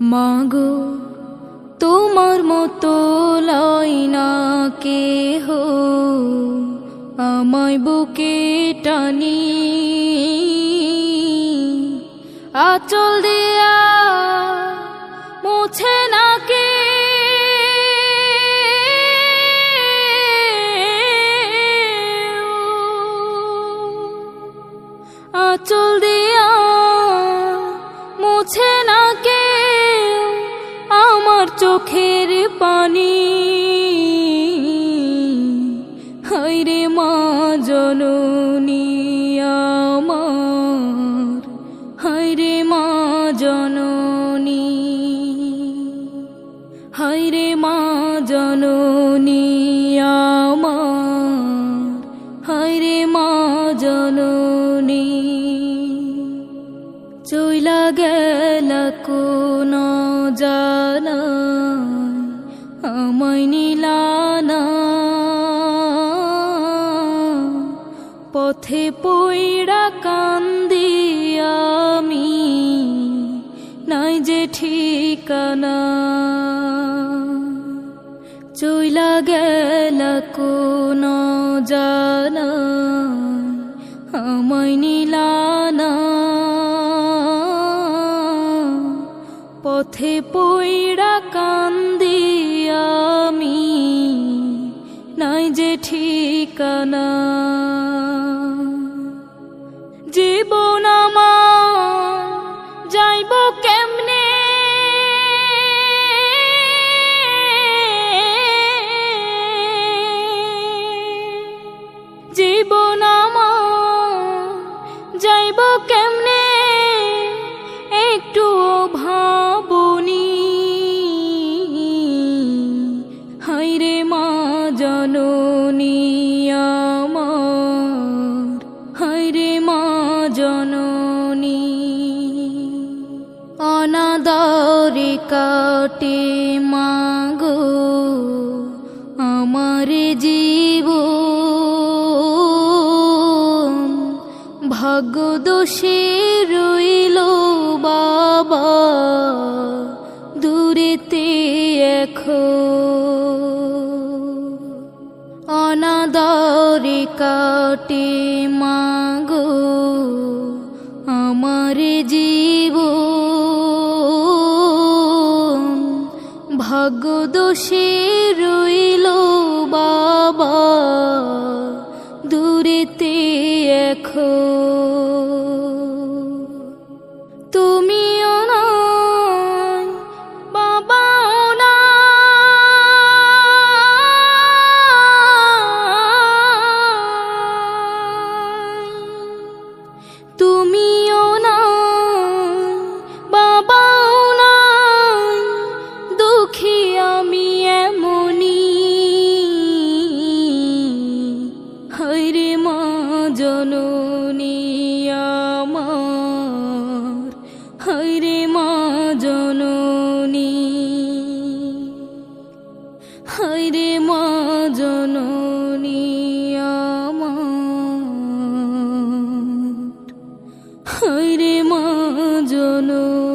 মাগো, তোমার মতো লয় না কে হো আমায় বুকে টানি। আচল দিয়া মুছে না কে। আচল দিয়া মুছে না কে। চোখের পানি। হাইরে মা জননী আমার হাইরে মা জননী হাইরে মা জননী আমার হাইরে মা জননী। চইলা গেল কোন জানা আমায় নিলানা। পথে পইড়া কান্দি আমি, নাই যে ঠিকানা। চইলা গেল কোন জানা, আমায় পথে পইড়া অনাদরে কাটে মাগো আমার জীব ভাগ্য দোষে রইল বাবা দূরেতে এখন অনাদরে কাটে মাগো দোষে রইল বাবা। দূরেতে এখন হাইরে মা জননিয়া হাইরে মা জননী